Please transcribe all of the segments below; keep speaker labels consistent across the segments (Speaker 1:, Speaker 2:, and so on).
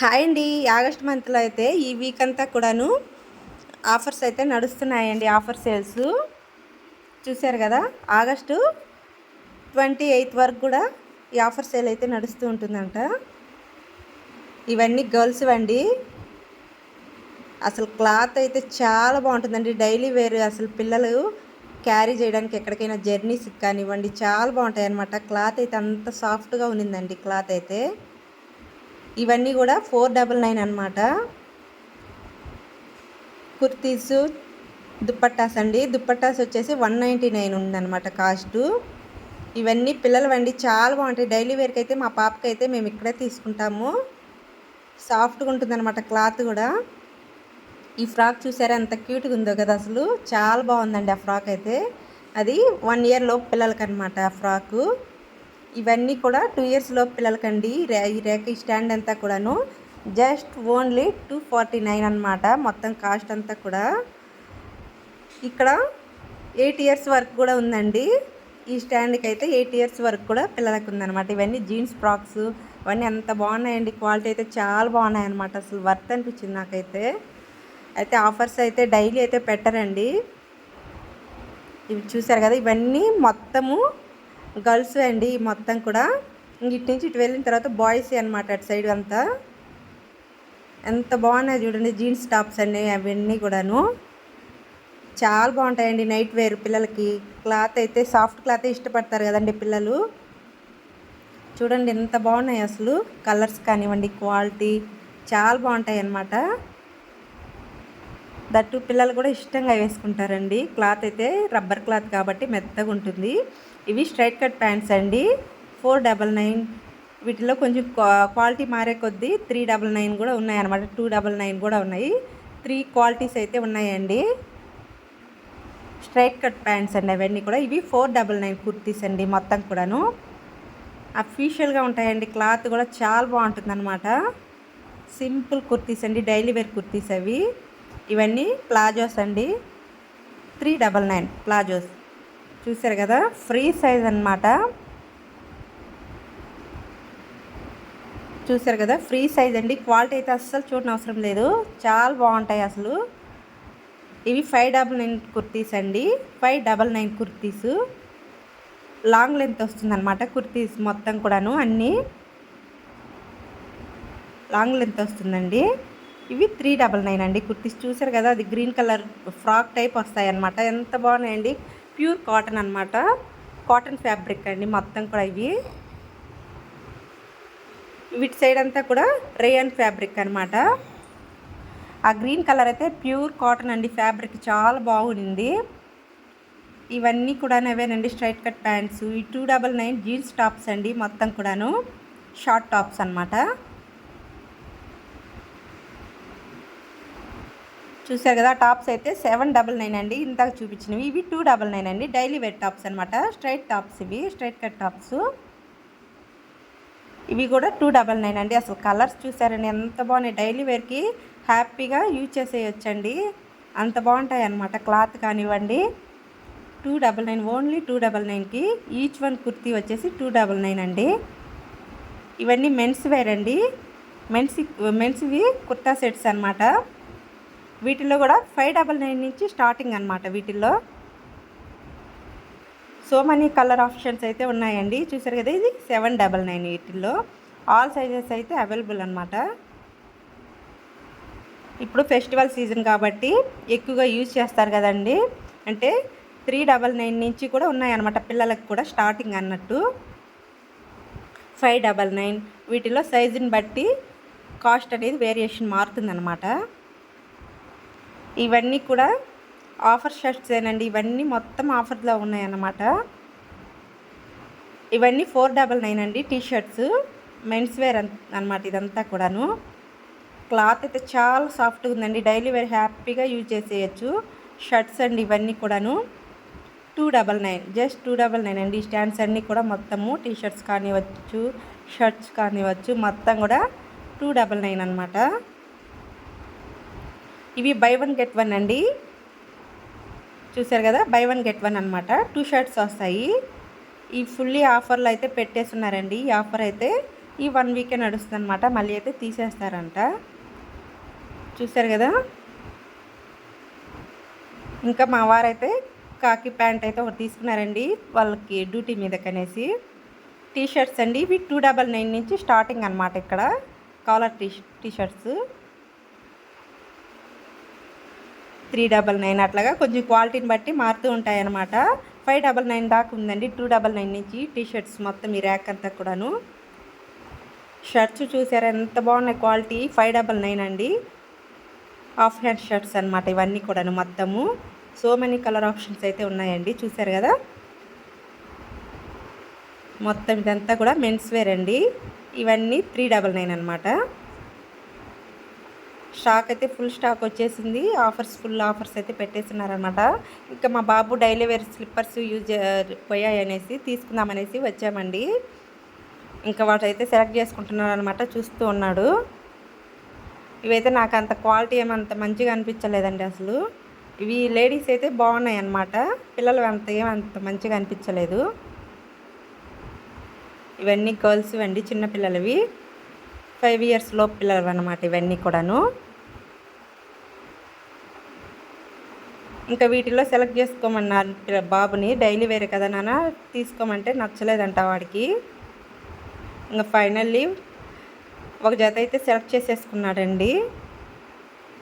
Speaker 1: Hi అండి. August మంత్లో అయితే ఈ వీక్ అంతా కూడాను ఆఫర్స్ అయితే నడుస్తున్నాయండి ఆఫర్ సేల్స్. చూశారు కదా ఆగస్టు ట్వంటీ ఎయిత్ వరకు కూడా ఈ ఆఫర్ సేల్ అయితే నడుస్తూ ఉంటుందంట. ఇవన్నీ గర్ల్స్ అండి అసలు క్లాత్ అయితే చాలా బాగుంటుందండి. డైలీ వేర్ అసలు పిల్లలు క్యారీ చేయడానికి ఎక్కడికైనా జర్నీస్ కానివ్వండి చాలా బాగుంటాయి అనమాట క్లాత్ అయితే అంత సాఫ్ట్గా ఉన్నిందండి క్లాత్ అయితే. ఇవన్నీ కూడా ఫోర్ డబల్ నైన్ అనమాట కుర్తీస్ దుప్పట్టాస్ అండి. దుప్పట్టాస్ వచ్చేసి వన్ నైంటీ నైన్ ఉందన్నమాట కాస్ట్. ఇవన్నీ పిల్లలవండి చాలా బాగుంటాయి. డైలీ వేర్కి అయితే మా పాపకి అయితే మేము ఇక్కడే తీసుకుంటాము. సాఫ్ట్గా ఉంటుందన్నమాట క్లాత్ కూడా. ఈ ఫ్రాక్ చూసారా ఎంత క్యూట్గా ఉందో కదా అసలు. చాలా బాగుందండి ఆ ఫ్రాక్ అయితే. అది వన్ ఇయర్ పిల్లలకి అనమాట ఆ ఫ్రాకు. ఇవన్నీ కూడా టూ ఇయర్స్ లోపు పిల్లలకండి. ఈ రేఖ స్టాండ్ అంతా కూడాను just only two forty nine అనమాట మొత్తం కాస్ట్ అంతా కూడా. ఇక్కడ ఎయిట్ ఇయర్స్ వరకు కూడా ఉందండి. ఈ స్టాండ్కి అయితే ఎయిట్ ఇయర్స్ వరకు కూడా పిల్లలకు ఉందన్నమాట. ఇవన్నీ జీన్స్ ఫ్రాక్స్ ఇవన్నీ అంత బాగున్నాయండి. క్వాలిటీ అయితే చాలా బాగున్నాయి అనమాట అసలు వర్త్ అనిపించింది నాకైతే. అయితే ఆఫర్స్ అయితే డైలీ అయితే పెట్టరండి. ఇవి చూసారు కదా ఇవన్నీ మొత్తము గర్ల్స్ అండి మొత్తం కూడా. ఇటు నుంచి ఇటు వెళ్ళిన తర్వాత బాయ్స్ అనమాట అటు సైడ్ అంతా. ఎంత బాగున్నాయి చూడండి జీన్స్ టాప్స్ అన్నీ అవన్నీ కూడాను. చాలా బాగుంటాయండి నైట్ వేర్ పిల్లలకి. క్లాత్ అయితే సాఫ్ట్ క్లాత్ ఇష్టపడతారు కదండి పిల్లలు. చూడండి ఎంత బాగున్నాయి అసలు. కలర్స్ కానివ్వండి క్వాలిటీ చాలా బాగుంటాయి అన్నమాట. దట్టు పిల్లలు కూడా ఇష్టంగా వేసుకుంటారండి. క్లాత్ అయితే రబ్బర్ క్లాత్ కాబట్టి మెత్తగా ఉంటుంది. ఇవి స్ట్రైట్ కట్ ప్యాంట్స్ అండి. Four double nine. వీటిలో కొంచెం క్వాలిటీ మారే కొద్దీ త్రీ డబల్ నైన్ కూడా ఉన్నాయి అనమాట టూ డబల్ నైన్ కూడా ఉన్నాయి. త్రీ క్వాలిటీస్ అయితే ఉన్నాయండి. స్ట్రైట్ కట్ ప్యాంట్స్ అండి అవన్నీ కూడా. ఇవి ఫోర్ డబల్ నైన్ కుర్తీస్ అండి మొత్తం కూడాను. అఫీషియల్గా ఉంటాయండి. క్లాత్ కూడా చాలా బాగుంటుంది అనమాట సింపుల్ కుర్తీస్ అండి. డైలీ వేర్ కుర్తీస్ అవి. ఇవన్నీ ప్లాజోస్ అండి. Three double nine palazzos. చూసారు కదా? ఫ్రీ సైజ్ అనమాట చూసారు కదా? ఫ్రీ సైజ్ అండి. క్వాలిటీ అయితే అస్సలు చూడని అవసరం లేదు. చాలా బాగుంటాయి అసలు. ఇవి ఫైవ్ డబల్ నైన్ కుర్తీస్ అండి. Five double nine kurtis. Long length వస్తుందన్నమాట కుర్తీస్ మొత్తం కూడాను అన్నీ. లాంగ్ లెంత్ వస్తుందండి. ఇవి త్రీ డబల్ నైన్ అండి కుర్తీస్. చూసారు కదా? అది గ్రీన్ కలర్ ఫ్రాక్ టైప్ వస్తాయి అన్నమాట ఎంత బాగున్నాయండి. ప్యూర్ కాటన్ అనమాట కాటన్ ఫ్యాబ్రిక్ అండి మొత్తం కూడా ఇవి. వీటి సైడ్ అంతా కూడా రేయన్ ఫ్యాబ్రిక్ అనమాట ఆ గ్రీన్ కలర్ అయితే ప్యూర్ కాటన్ అండి. ఫ్యాబ్రిక్ చాలా బాగుంది. ఇవన్నీ కూడా అవేనండి. Straight cut pants. ఈ two double nine jeans tops అండి మొత్తం కూడాను. షార్ట్ టాప్స్ అనమాట చూసారు కదా టాప్స్ అయితే సెవెన్ డబల్ నైన్ అండి. ఇంతకు చూపించినవి. ఇవి టూ డబల్ నైన్ అండి. డైలీ వేర్ టాప్స్ అనమాట స్ట్రైట్ టాప్స్ ఇవి స్ట్రైట్ కట్ టాప్స్. ఇవి కూడా టూ డబల్ నైన్ అండి. అసలు కలర్స్ చూసారండి ఎంత బాగున్నాయి. డైలీ వేర్కి హ్యాపీగా యూజ్ చేసేయచ్చండి. అంత బాగుంటాయి అనమాట క్లాత్ కానివ్వండి. Two double nine only two double నైన్కి ఈచ్ వన్ కుర్తీ వచ్చేసి టూ డబల్ నైన్ అండి. ఇవన్నీ మెన్స్ వేర్ అండి. మెన్స్ మెన్స్వి కుర్తా సెట్స్ అనమాట వీటిల్లో కూడా ఫైవ్ డబల్ నైన్ నుంచి స్టార్టింగ్ అనమాట వీటిల్లో. సో మనీ కలర్ ఆప్షన్స్ అయితే ఉన్నాయండి. చూసారు కదా ఇది? సెవెన్ డబల్ నైన్ వీటిల్లో. ఆల్ సైజెస్ అయితే అవైలబుల్ అనమాట ఇప్పుడు ఫెస్టివల్ సీజన్ కాబట్టి ఎక్కువగా యూజ్ చేస్తారు కదండి. అంటే త్రీ డబల్ నైన్ నుంచి కూడా ఉన్నాయన్నమాట పిల్లలకు కూడా స్టార్టింగ్ అన్నట్టు. ఫైవ్ డబల్ నైన్ వీటిలో సైజుని బట్టి కాస్ట్ అనేది వేరియేషన్ మారుతుందన్నమాట. ఇవన్నీ కూడా ఆఫర్ షర్ట్స్ ఏనండి. ఇవన్నీ మొత్తం ఆఫర్లో ఉన్నాయన్నమాట. ఇవన్నీ ఫోర్ డబల్ నైన్ అండి టీ షర్ట్స్. మెన్స్ వేర్ అనమాట ఇదంతా కూడాను. క్లాత్ అయితే చాలా సాఫ్ట్గా ఉందండి. డైలీ వేర్ హ్యాపీగా యూజ్ చేసేయచ్చు. షర్ట్స్ అండి ఇవన్నీ కూడాను. Two double nine just two double nine అండి. స్టాండ్స్ అన్నీ కూడా మొత్తము టీ షర్ట్స్ కానివ్వచ్చు షర్ట్స్ కానివ్వచ్చు మొత్తం కూడా టూ డబల్ నైన్ అనమాట ఇవి బై వన్ గెట్ వన్ అండి. చూసారు కదా? బై వన్ గెట్ వన్ అనమాట టూ షర్ట్స్ వస్తాయి. ఈ ఫుల్లీ ఆఫర్లు అయితే పెట్టేస్తున్నారండి. ఈ ఆఫర్ అయితే ఈ వన్ వీకే నడుస్తుంది అనమాట మళ్ళీ అయితే తీసేస్తారంట. చూసారు కదా? ఇంకా మా వారైతే కాకి ప్యాంట్ అయితే ఒకటి తీసుకున్నారండి. వాళ్ళకి డ్యూటీ మీద కనేసి టీ షర్ట్స్ అండి. ఇవి టూ డబల్ నైన్ నుంచి స్టార్టింగ్ అనమాట ఇక్కడ. Collar T T shirts three double nine అట్లాగా కొంచెం క్వాలిటీని బట్టి మారుతూ ఉంటాయన్నమాట. ఫైవ్ డబల్ నైన్ దాకా ఉందండి. టూ డబల్ నైన్ నుంచి టీ షర్ట్స్ మొత్తం ఈ ర్యాక్ అంతా కూడాను. షర్ట్స్ చూసారా? ఎంత బాగున్నాయి క్వాలిటీ. ఫైవ్ డబల్ నైన్ అండి. హాఫ్ హ్యాండ్ షర్ట్స్ అనమాట ఇవన్నీ కూడాను మొత్తము. సో మెనీ కలర్ ఆప్షన్స్ అయితే ఉన్నాయండి. చూసారు కదా? మొత్తం ఇదంతా కూడా మెన్స్ వేర్ అండి. ఇవన్నీ త్రీ డబల్ నైన్ అనమాట స్టాక్ అయితే ఫుల్ స్టాక్ వచ్చేసింది. ఆఫర్స్ ఫుల్ ఆఫర్స్ అయితే పెట్టేస్తున్నారనమాట ఇంకా మా బాబు డైలీ వేర్ స్లిప్పర్స్ యూజ్ పోయాయనేసి తీసుకుందామనేసి వచ్చామండి. ఇంకా వాటైతే సెలెక్ట్ చేసుకుంటున్నారు అనమాట చూస్తూ ఉన్నాడు. ఇవైతే నాకు అంత క్వాలిటీ ఏమంత మంచిగా అనిపించలేదండి అసలు. ఇవి లేడీస్ అయితే బాగున్నాయి అన్నమాట పిల్లలు అంత ఏమంత మంచిగా అనిపించలేదు. ఇవన్నీ గర్ల్స్ అండి చిన్నపిల్లలవి ఫైవ్ ఇయర్స్లో పిల్లలు అనమాట ఇవన్నీ కూడాను. ఇంకా వీటిలో సెలెక్ట్ చేసుకోమన్నారు బాబుని. డైలీ వేరే కదా నాన్న తీసుకోమంటే నచ్చలేదంట వాడికి. ఇంకా ఫైనల్లీ ఒక జత అయితే సెలెక్ట్ చేసేసుకున్నాడండి.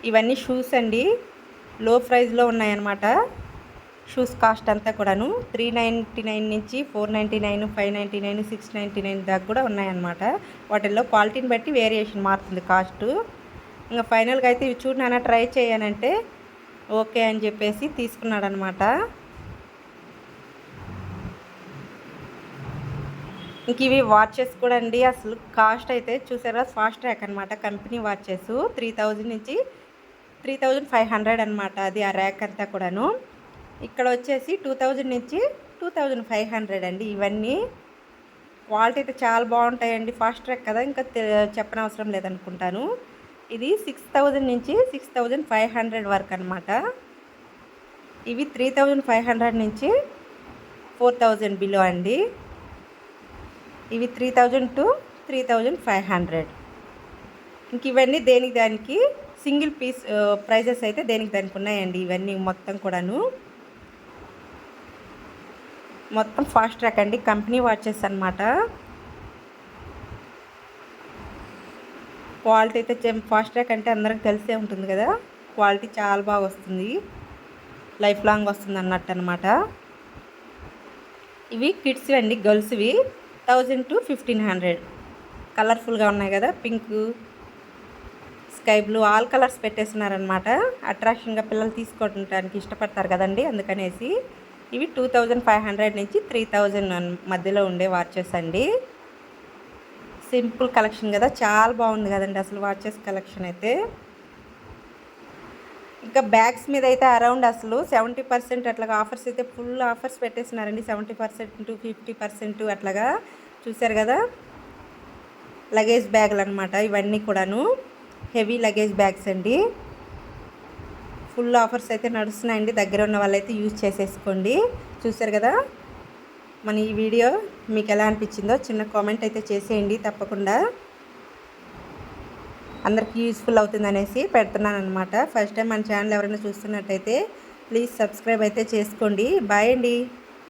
Speaker 1: ఇవన్నీ షూస్ అండి. లో ప్రైజ్లో ఉన్నాయన్నమాట. షూస్ కాస్ట్ అంతా కూడాను త్రీ నైంటీ నైన్ నుంచి four ninety nine five ninety nine six ninety nine దాకా కూడా ఉన్నాయన్నమాట. వాటిల్లో క్వాలిటీని బట్టి వేరియేషన్ మారుతుంది కాస్ట్. ఇంకా ఫైనల్గా అయితే ఇవి చూడు నాన్న ట్రై చేయనంటే ఓకే అని చెప్పేసి తీసుకున్నాడనమాట ఇంక ఇవి వాచెస్ కూడా అండి. అసలు కాస్ట్ అయితే చూసారా ఫాస్ట్ ట్రాక్ అనమాట కంపెనీ వాచెస్ త్రీ థౌజండ్ నుంచి త్రీ థౌజండ్ ఫైవ్ హండ్రెడ్ అనమాట అది ఆ ర్యాక్ అంతా కూడాను. ఇక్కడ వచ్చేసి టూ థౌజండ్ నుంచి టూ థౌజండ్ ఫైవ్ హండ్రెడ్ అండి ఇవన్నీ. క్వాలిటీ అయితే చాలా బాగుంటాయండి. ఫాస్ట్ ట్రాక్ కదా ఇంకా చెప్పనవసరం లేదనుకుంటాను. ఇది సిక్స్ థౌజండ్ నుంచి సిక్స్ థౌజండ్ ఫైవ్ హండ్రెడ్ వరకు అనమాట ఇవి త్రీ థౌజండ్ ఫైవ్ హండ్రెడ్ నుంచి ఫోర్ థౌజండ్ బిలో అండి. ఇవి three thousand to three thousand five hundred. ఇంక ఇవన్నీ దేనికి దానికి సింగిల్ పీస్ ప్రైజెస్ అయితే దేనికి దానికి ఉన్నాయండి ఇవన్నీ మొత్తం కూడాను. మొత్తం ఫాస్ట్ ట్రాక్ అండి. కంపెనీ వాచెస్ అనమాట క్వాలిటీ అయితే ఫాస్ట్ ట్రాక్ అంటే అందరికి తెలిసే ఉంటుంది కదా. క్వాలిటీ చాలా బాగా వస్తుంది. లైఫ్ లాంగ్ వస్తుంది అన్నట్టు అనమాట ఇవి కిడ్స్ అండి గర్ల్స్వి థౌజండ్ టు ఫిఫ్టీన్ హండ్రెడ్ కలర్ఫుల్గా ఉన్నాయి కదా pink sky blue all colours పెట్టేస్తున్నారనమాట అట్రాక్షన్గా పిల్లలు తీసుకోవడానికి ఇష్టపడతారు కదండి అందుకనేసి. ఇవి టూ థౌజండ్ ఫైవ్ హండ్రెడ్ నుంచి త్రీ థౌజండ్ మధ్యలో ఉండే వాచెస్ అండి. సింపుల్ కలెక్షన్ కదా చాలా బాగుంది కదండి అసలు వాచెస్ కలెక్షన్ అయితే. ఇంకా బ్యాగ్స్ మీద అయితే అరౌండ్ అసలు సెవెంటీ పర్సెంట్ అట్లాగా ఆఫర్స్ అయితే full offers పెట్టేసినారండి seventy percent to fifty percent అట్లాగా చూసారు కదా. లగేజ్ బ్యాగులు అనమాట ఇవన్నీ కూడాను. హెవీ లగేజ్ బ్యాగ్స్ అండి. ఫుల్ ఆఫర్స్ అయితే నడుస్తున్నాయండి. దగ్గర ఉన్న వాళ్ళైతే యూజ్ చేసేసుకోండి. చూసారు కదా? మన ఈ వీడియో మీకు ఎలా అనిపించిందో చిన్న కామెంట్ అయితే చేసేయండి తప్పకుండా. అందరికీ యూస్ఫుల్ అవుతుంది అనేసి పెడుతున్నాను అనమాట ఫస్ట్ టైం మన ఛానల్ ఎవరైనా చూస్తున్నట్టయితే ప్లీజ్ సబ్స్క్రైబ్ అయితే చేసుకోండి. బాయ్ అండి.